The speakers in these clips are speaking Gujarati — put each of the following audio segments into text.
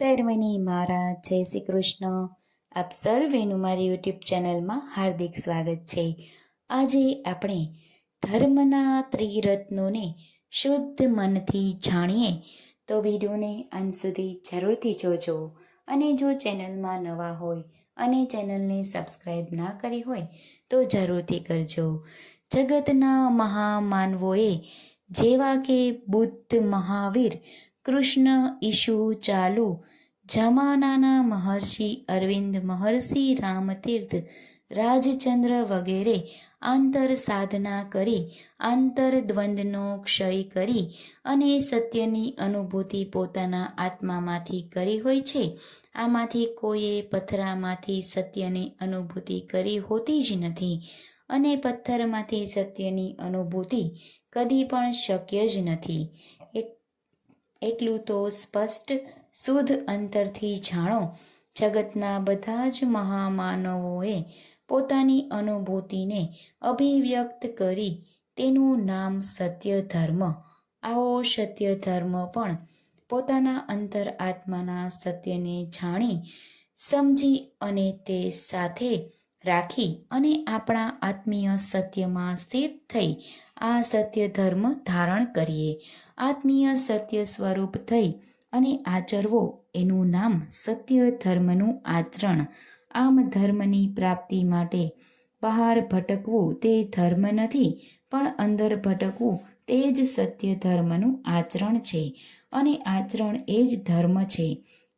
સર્વને મારા જય શ્રી કૃષ્ણ. આપ સર્વેનું મારી યુટ્યુબ ચેનલમાં હાર્દિક સ્વાગત છે. આજે આપણે ધર્મના ત્રિરત્નોને શુદ્ધ મનથી જાણીએ તો વિડીયોને અંત સુધી જરૂરથી જોજો અને જો ચેનલમાં નવા હોય અને ચેનલને સબસ્ક્રાઈબ ના કરી હોય તો જરૂરથી કરજો. જગતના મહામાનવોએ જેવા કે બુદ્ધ મહાવીર કૃષ્ણ ઈશુ ચાલુ. જમાનાના મહર્ષિ અરવિંદ મહર્ષિ રામતીર્થ, રાજચંદ્ર વગેરે આંતર સાધના કરી, આંતર દ્વંદ્વનો ક્ષય કરી અને સત્યની અનુભૂતિ પોતાના આત્મામાંથી કરી હોય છે. આમાંથી કોઈએ પથ્થરામાંથી સત્યની અનુભૂતિ કરી હોતી જ નથી અને પથ્થરમાંથી સત્યની અનુભૂતિ કદી પણ શક્ય જ નથી. એટલું તો સ્પષ્ટ, શુદ્ધ અંતરથી જાણો. જગતના બધા જ મહામાનવોએ પોતાની અનુભૂતિને અભિવ્યક્ત કરી તેનું નામ સત્ય ધર્મ આવો સત્ય ધર્મ પણ પોતાના અંતર આત્માના સત્યને જાણી સમજી અને તે સાથે રાખી અને આપણા આત્મીય સત્યમાં સ્થિત થઈ આ સત્ય ધર્મ ધારણ કરીએ. આત્મીય સત્ય સ્વરૂપ થઈ અને આચરવો એનું નામ સત્ય ધર્મનું આચરણ. આમ ધર્મની પ્રાપ્તિ માટે બહાર ભટકવું તે ધર્મ નથી, પણ અંદર ભટકવું તે જ સત્ય ધર્મનું આચરણ છે. અને આચરણ એ જ ધર્મ છે.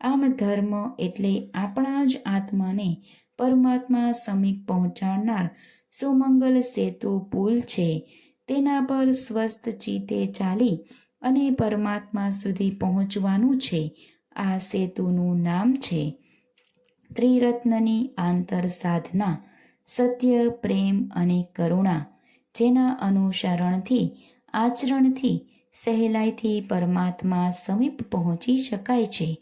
આમ ધર્મ એટલે આપણા જ આત્માને પરમાત્મા સમીપ પહોંચાડનાર સુમંગલ સેતુ પુલ છે. તેના પર સ્વસ્થ ચિત્તે ચાલી અને પરમાત્મા સુધી પહોંચવાનું છે. આ સેતુનું નામ છે ત્રિરત્નની આંતર સાધના, સત્ય, પ્રેમ અને કરુણા, જેના અનુસરણથી, આચરણથી, સહેલાઈથી પરમાત્મા સમીપ પહોંચી શકાય છે.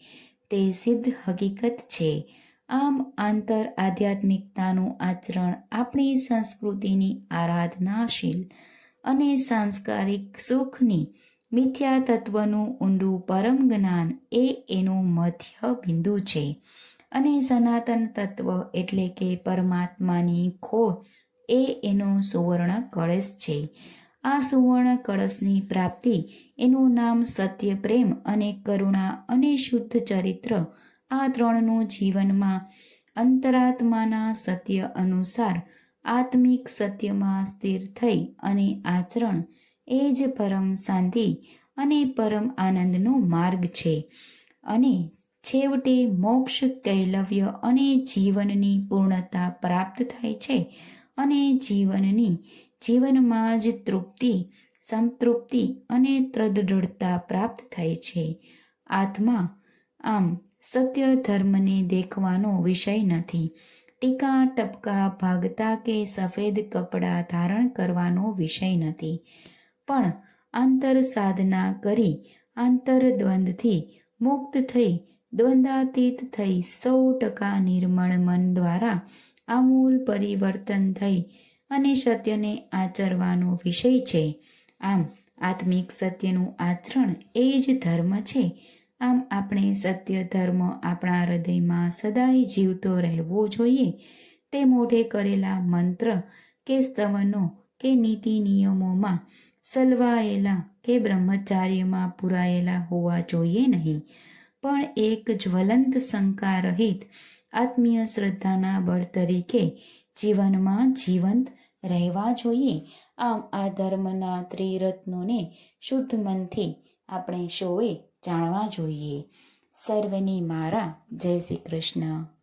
તે સિદ્ધ હકીકત છે. આમ આંતર આધ્યાત્મિકતાનું આચરણ આપણી સંસ્કૃતિની આરાધનાશીલ અને સાંસ્કારિક સુખની મિથ્યા તત્વનું ઊંડું પરમ જ્ઞાન એ એનું મધ્ય બિંદુ છે. અને સનાતન તત્વ એટલે કે પરમાત્માની ખો એ એનો સુવર્ણ કળશ છે. આ સુવર્ણ કળશની પ્રાપ્તિ એનું નામ સત્ય પ્રેમ અને કરુણા અને શુદ્ધ ચરિત્ર આ ત્રણનું જીવનમાં અંતરાત્માના સત્ય અનુસાર આત્મિક સત્યમાં સ્થિર થઈ અને આચરણ એ જ પરમ શાંતિ અને પરમ આનંદનો માર્ગ છે. અને છેવટે મોક્ષ કૈલવ્ય અને જીવનની પૂર્ણતા પ્રાપ્ત થાય છે અને જીવનની જીવનમાં જ તૃપ્તિ, સંતૃપ્તિ અને તૃદૃઢતા પ્રાપ્ત થાય છે. આત્મા આમ સત્ય ધર્મને દેખવાનો વિષય નથી. ટીકા, ટપકા, ભાગતા કે સફેદ કપડાં ધારણ કરવાનો વિષય નથી. પણ આંતર સાધના કરી આંતર દ્વંદથી મુક્ત થઈ દ્વંદાતીત થઈ સો ટકા નિર્મળ મન દ્વારા આમૂલ પરિવર્તન થઈ અને સત્યને આચરવાનો વિષય છે. આમ, આત્મિક સત્યનું આચરણ એ જ ધર્મ છે આમ આપણે સત્ય ધર્મ આપણા હૃદયમાં સદાય જીવતો રહેવો જોઈએ. તે મોઢે કરેલા મંત્ર કે સ્તવનો કે નીતિ નિયમોમાં સલવાયેલા કે બ્રહ્મચાર્યમાં પુરાયેલા હોવા જોઈએ નહીં. પણ એક જ્વલંત શંકા રહિત આત્મીય શ્રદ્ધાના બળ તરીકે જીવનમાં જીવંત રહેવા જોઈએ. આમ આ ધર્મના ત્રિરત્નોને શુદ્ધ મનથી આપણે શોએ જાણવા જોઈએ. સર્વને મારા. જય શ્રી કૃષ્ણ.